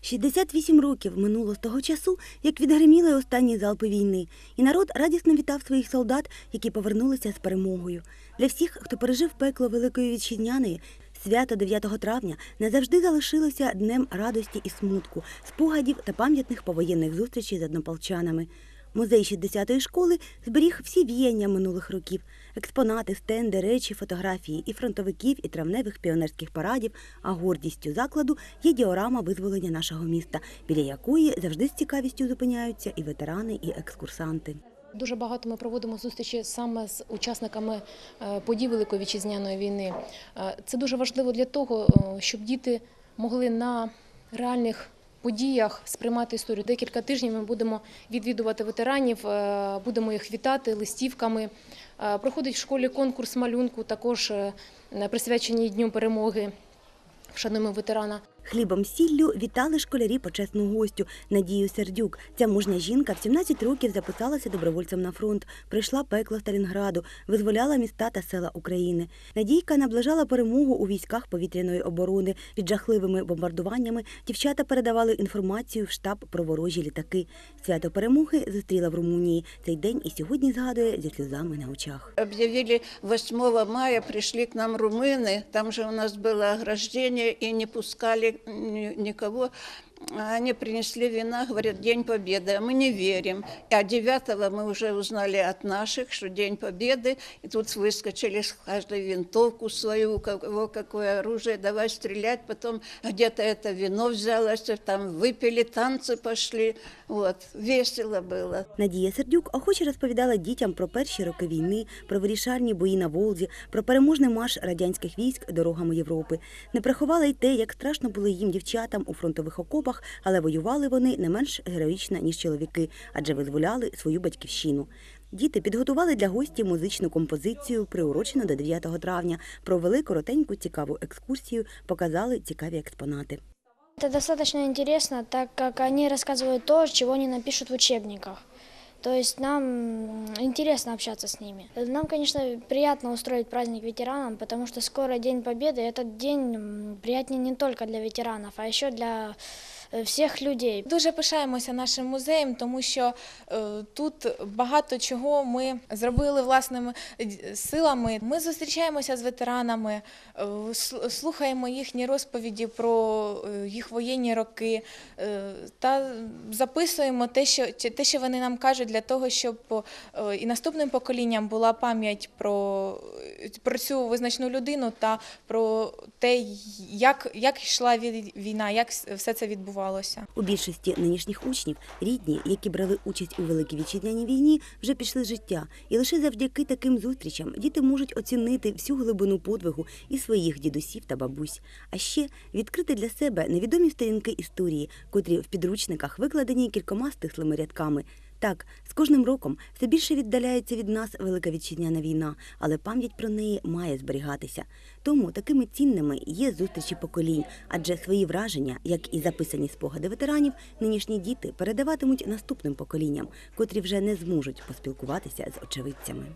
68 років минуло з того часу, як відгриміли останні залпи війни, і народ радісно вітав своїх солдат, які повернулися з перемогою. Для всіх, хто пережив пекло Великої Вітчизняної, свято 9 травня назавжди залишилося днем радості і смутку, спогадів та пам'ятних повоєнних зустрічей з однополчанами. Музей 60-ї школи зберіг всі віяння минулих років, експонати, стенди, речі, фотографії і фронтовиків, і травневих піонерських парадів. А гордістю закладу є діорама визволення нашого міста, біля якої завжди з цікавістю зупиняються і ветерани, і екскурсанти. Дуже багато ми проводимо зустрічі саме з учасниками е, подій Великої вітчизняної війни. Е, Це дуже важливо для того, е, щоб діти могли на реальних подіях сприймати історію. Декілька тижнів ми будемо відвідувати ветеранів, е, будемо їх вітати листівками. Е, Проходить в школі конкурс малюнку, також е, присвячений Дню перемоги. Вшануємо ветерана. Хлібом сіллю вітали школярі почесну гостю Надію Сердюк. Ця мужня жінка в 17 років записалася добровольцем на фронт, прийшла пекло Сталінграду, визволяла міста та села України. Надійка наближала перемогу у військах повітряної оборони. Під жахливими бомбардуваннями дівчата передавали інформацію в штаб про ворожі літаки. Свято перемоги зустріла в Румунії. Цей день і сьогодні згадує зі сльозами на очах. Объявили 8 мая, пришли к нам румыны, там же у нас было ограждение, и не пускали ни- никого Они принесли вина, говорят, День Победы, а мы не верим. А 9 мы уже узнали от наших, что День Победы, и тут выскочили с каждой винтовку свою, у кого какое оружие, давай стрелять. Потом где-то это вино взялось, там выпили, танцы пошли. Вот, весело было. Надія Сердюк охоче розповідала дітям про перші роки війни, про вирішальні бої на Волзі, про переможний марш радянських військ дорогами Європи. Не приховала й те, як страшно було їм дівчатам у фронтових окопах, але воювали вони не менш героїчно, ніж чоловіки, адже визволяли свою батьківщину. Діти підготували для гості музичну композицію, приурочену до 9 травня. Провели коротеньку цікаву екскурсію, показали цікаві експонати. Это достаточно интересно, так как они рассказывают то, чего не напишут в учебниках. То есть нам м, интересно общаться с ними. Нам, конечно, приятно устроить праздник ветеранам, потому что скоро День Победы. и Этот день м, приятнее не только для ветеранов, а еще для э, всех людей. Дуже пишаємося нашим музеєм, тому що е, тут багато чого ми зробили власними е, силами. Ми зустрічаємося з ветеранами, е, слухаємо їхні розповіді про е, їх воєнні роки е, та записуємо те, що те, що вони нам кажуть, для того, щоб е, і наступним поколінням була пам'ять про, про цю визначну людину та про те, як, як йшла вій- війна, як все це відбувалося. У більшості нинішніх учнів рідні, які брали участь у Великій Вітчизняній війні, вже пішли з життя. І лише завдяки таким зустрічам діти можуть оцінити всю глибину подвигу і своїх дідусів та бабусь. А ще відкрити для себе невідомі сторінки історії, котрі в підручниках викладені кількома стислими рядками. Так, з кожним роком все більше віддаляється від нас Велика Вітчизняна війна, але пам'ять про неї має зберігатися. Тому такими цінними є зустрічі поколінь, адже свої враження, як і записані спогади ветеранів, нинішні діти передаватимуть наступним поколінням, котрі вже не зможуть поспілкуватися з очевидцями.